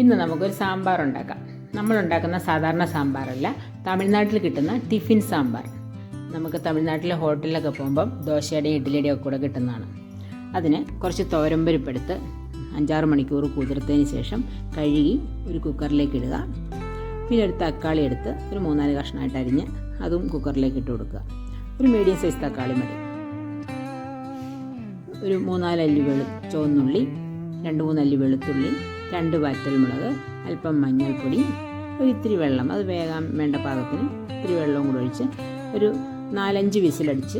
ഇന്ന് നമുക്കൊരു സാമ്പാർ ഉണ്ടാക്കാം. നമ്മൾ ഉണ്ടാക്കുന്ന സാധാരണ സാമ്പാറല്ല തമിഴ്നാട്ടിൽ കിട്ടുന്ന ടിഫിൻ സാമ്പാർ. നമുക്ക് തമിഴ്നാട്ടിലെ ഹോട്ടലിലൊക്കെ പോകുമ്പം ദോശയുടെയും ഇഡ്ഡലിയുടെയും ഒക്കെ കൂടെ കിട്ടുന്നതാണ്. അതിന് കുറച്ച് തോരമ്പരിപ്പെടുത്ത് അഞ്ചാറ് മണിക്കൂർ കുതിർത്തതിന് ശേഷം കഴുകി ഒരു കുക്കറിലേക്ക് ഇടുക. പിന്നെ ഒരു തക്കാളി എടുത്ത് ഒരു മൂന്നാൽ കഷ്ണമായിട്ട് അരിഞ്ഞ് അതും കുക്കറിലേക്ക് ഇട്ട് കൊടുക്കുക. ഒരു മീഡിയം സൈസ് തക്കാളി മതി. ഒരു മൂന്നാൽ അല്ലി വെളു ചുവന്നുള്ളി രണ്ട് മൂന്നല്ലി വെളുത്തുള്ളി രണ്ട് വറ്റൽമുളക് അല്പം മഞ്ഞൾപ്പൊടി ഒരു ഇത്തിരി വെള്ളം. അത് വേഗം വേണ്ട പാകത്തിന് ഇത്തിരി വെള്ളവും കൂടെ ഒഴിച്ച് ഒരു നാലഞ്ച് വിസിലടിച്ച്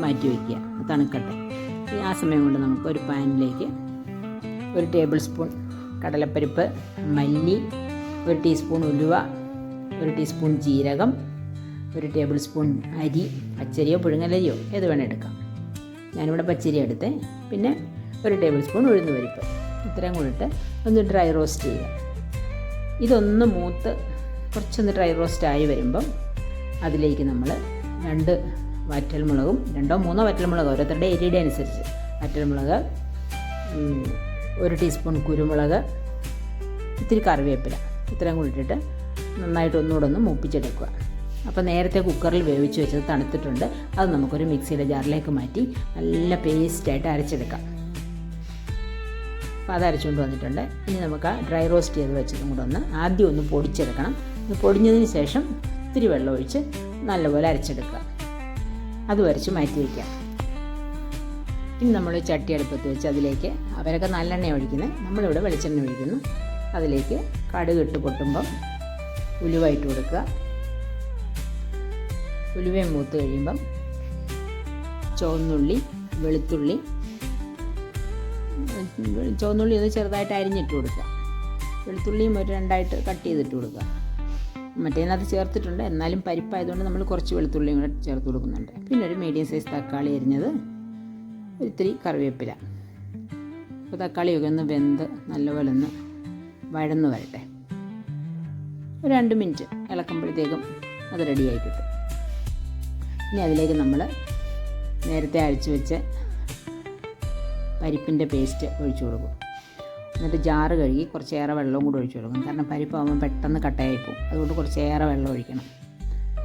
മാറ്റി വയ്ക്കുക. തണുക്കട്ടെ. ആ സമയം കൊണ്ട് നമുക്ക് ഒരു പാനിലേക്ക് ഒരു ടേബിൾ സ്പൂൺ കടലപ്പരിപ്പ് മല്ലി ഒരു ടീസ്പൂൺ ഉലുവ ഒരു ടീസ്പൂൺ ജീരകം ഒരു ടേബിൾ സ്പൂൺ അരി പച്ചരിയോ പുഴുങ്ങലരിയോ ഏത് വേണേൽ എടുക്കാം. ഞാനിവിടെ പച്ചരി എടുത്തേ. പിന്നെ ഒരു ടേബിൾ സ്പൂൺ ഉഴുന്ന് പരിപ്പ്. ഇത്രയും കൂടിയിട്ട് ഒന്ന് ഡ്രൈ റോസ്റ്റ് ചെയ്യുക. ഇതൊന്ന് മൂത്ത് കുറച്ചൊന്ന് ഡ്രൈ റോസ്റ്റ് ആയി വരുമ്പം അതിലേക്ക് നമ്മൾ രണ്ട് വറ്റൽമുളകും രണ്ടോ മൂന്നോ വറ്റൽമുളക് ഓരോരുത്തരുടെ എരിയുടെ അനുസരിച്ച് വറ്റൽമുളക് മുളക് ഒരു ടീസ്പൂൺ കുരുമുളക് ഇത്തിരി കറിവേപ്പില. ഇത്രയും കൂടി ഇട്ടിട്ട് നന്നായിട്ട് ഒന്നുകൂടെ ഒന്ന് മൂപ്പിച്ചെടുക്കുക. അപ്പോൾ നേരത്തെ കുക്കറിൽ വേവിച്ച് വെച്ചത് തണുത്തിട്ടുണ്ട്. അത് നമുക്കൊരു മിക്സിയുടെ ജാറിലേക്ക് മാറ്റി നല്ല പേസ്റ്റായിട്ട് അരച്ചെടുക്കാം. അപ്പോൾ അത് അരച്ചുകൊണ്ട് വന്നിട്ടുണ്ട്. ഇനി നമുക്ക് ആ ഡ്രൈ റോസ്റ്റ് ചെയ്ത് വെച്ചതും കൂടെ ഒന്ന് ആദ്യം ഒന്ന് പൊടിച്ചെടുക്കണം. ഇത് പൊടിഞ്ഞതിന് ശേഷം ഇത്തിരി വെള്ളം ഒഴിച്ച് നല്ലപോലെ അരച്ചെടുക്കുക. അത് വരച്ച് മാറ്റി വയ്ക്കാം ഇനി നമ്മൾ ചട്ടി അടുപ്പത്ത് വെച്ച് അതിലേക്ക് അവരൊക്കെ നല്ലെണ്ണ ഒഴിക്കുന്നത് നമ്മളിവിടെ വെളിച്ചെണ്ണ ഒഴിക്കുന്നു. അതിലേക്ക് കടുക് ഇട്ട് പൊട്ടുമ്പം ഉലുവ ഇട്ട് കൊടുക്കുക. ഉലുവയും മൂത്ത് കഴിയുമ്പം ചുവന്നുള്ളി വെളുത്തുള്ളി ചുവന്നുള്ളി ഒന്ന് ചെറുതായിട്ട് അരിഞ്ഞിട്ട് കൊടുക്കുക. വെളുത്തുള്ളിയും ഒരു രണ്ടായിട്ട് കട്ട് ചെയ്തിട്ട് കൊടുക്കുക. മറ്റേതിനകത്ത് ചേർത്തിട്ടുണ്ട്. എന്നാലും പരിപ്പായതുകൊണ്ട് നമ്മൾ കുറച്ച് വെളുത്തുള്ളിയും കൂടെ ചേർത്ത് കൊടുക്കുന്നുണ്ട്. പിന്നെ ഒരു മീഡിയം സൈസ് തക്കാളി അരിഞ്ഞത് ഒരിത്തിരി കറിവേപ്പില. അപ്പോൾ തക്കാളിയൊക്കെ ഒന്ന് വെന്ത് നല്ലപോലെ ഒന്ന് വഴന്ന് വരട്ടെ. ഒരു രണ്ട് മിനിറ്റ് ഇളക്കുമ്പോഴത്തേക്കും അത് റെഡിയായി കിട്ടും ഇനി അതിലേക്ക് നമ്മൾ നേരത്തെ അഴിച്ചു വെച്ച പരിപ്പിന്റെ പേസ്റ്റ് ഒഴിച്ചു കൊടുക്കും. എന്നിട്ട് ജാറ് കഴുകി കുറച്ചേറെ വെള്ളവും കൂടി ഒഴിച്ചു കൊടുക്കും. കാരണം പരിപ്പാകുമ്പോൾ പെട്ടെന്ന് കട്ടയായി പോകും. അതുകൊണ്ട് കുറച്ചേറെ വെള്ളം ഒഴിക്കണം.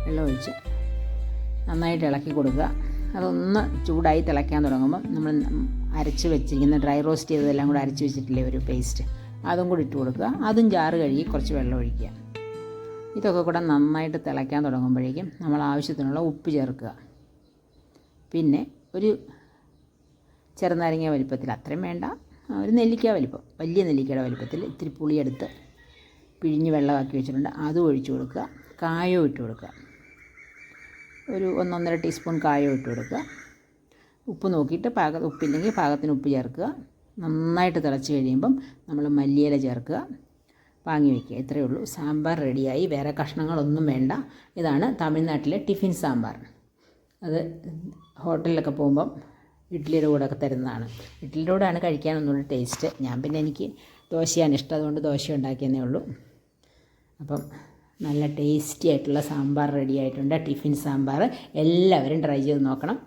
വെള്ളം ഒഴിച്ച് നന്നായിട്ട് ഇളക്കി കൊടുക്കുക. അതൊന്ന് ചൂടായി തിളയ്ക്കാൻ തുടങ്ങുമ്പോൾ നമ്മൾ അരച്ച് വെച്ചിരിക്കുന്ന ഡ്രൈ റോസ്റ്റ് ചെയ്തതെല്ലാം കൂടി അരച്ച് വെച്ചിട്ടില്ലേ ഒരു പേസ്റ്റ്. അതും കൂടി ഇട്ട് കൊടുക്കുക. അതും ജാറ് കഴുകി കുറച്ച് വെള്ളം ഒഴിക്കുക. ഇതൊക്കെ കൂടെ നന്നായിട്ട് തിളയ്ക്കാൻ തുടങ്ങുമ്പോഴേക്കും നമ്മൾ ആവശ്യത്തിനുള്ള ഉപ്പ് ചേർക്കുക. പിന്നെ ഒരു ചെറുനാരങ്ങ വലിപ്പത്തിൽ അത്രയും വേണ്ട. ഒരു നെല്ലിക്ക വലിപ്പം. വലിയ നെല്ലിക്കയുടെ വലിപ്പത്തിൽ ഇത്തിരി പുളിയെടുത്ത് പിഴിഞ്ഞ് വെള്ളമാക്കി വെച്ചിട്ടുണ്ട്. അതും ഒഴിച്ചു കൊടുക്കുക. കായവും ഇട്ട് കൊടുക്കുക. ഒരു ഒന്നൊന്നര ടീസ്പൂൺ കായോ ഇട്ട് കൊടുക്കുക. ഉപ്പ് നോക്കിയിട്ട് പാക ഉപ്പില്ലെങ്കിൽ പാകത്തിന് ഉപ്പ് ചേർക്കുക. നന്നായിട്ട് തിളച്ച് കഴിയുമ്പം നമ്മൾ മല്ലിയില ചേർക്കുക. വാങ്ങി വയ്ക്കുക ഇത്രയേ ഉള്ളൂ. സാമ്പാർ റെഡിയായി. വേറെ കഷ്ണങ്ങളൊന്നും വേണ്ട. ഇതാണ് തമിഴ്നാട്ടിലെ ടിഫിൻ സാമ്പാർ. അത് ഹോട്ടലിലൊക്കെ പോകുമ്പം ഇഡ്ഡലിയുടെ കൂടെ ഒക്കെ തരുന്നതാണ്. ഇഡ്ഡലിയുടെ കൂടെയാണ് കഴിക്കാനൊന്നുള്ള ടേസ്റ്റ് ഞാൻ പിന്നെ എനിക്ക് ദോശയാണ് ഇഷ്ടം അതുകൊണ്ട് ദോശ ഉണ്ടാക്കിയെന്നേ ഉള്ളൂ. അപ്പം നല്ല ടേസ്റ്റി ആയിട്ടുള്ള സാമ്പാർ റെഡി ആയിട്ടുണ്ട്. ടിഫിൻ സാമ്പാർ എല്ലാവരും ട്രൈ ചെയ്ത് നോക്കണം.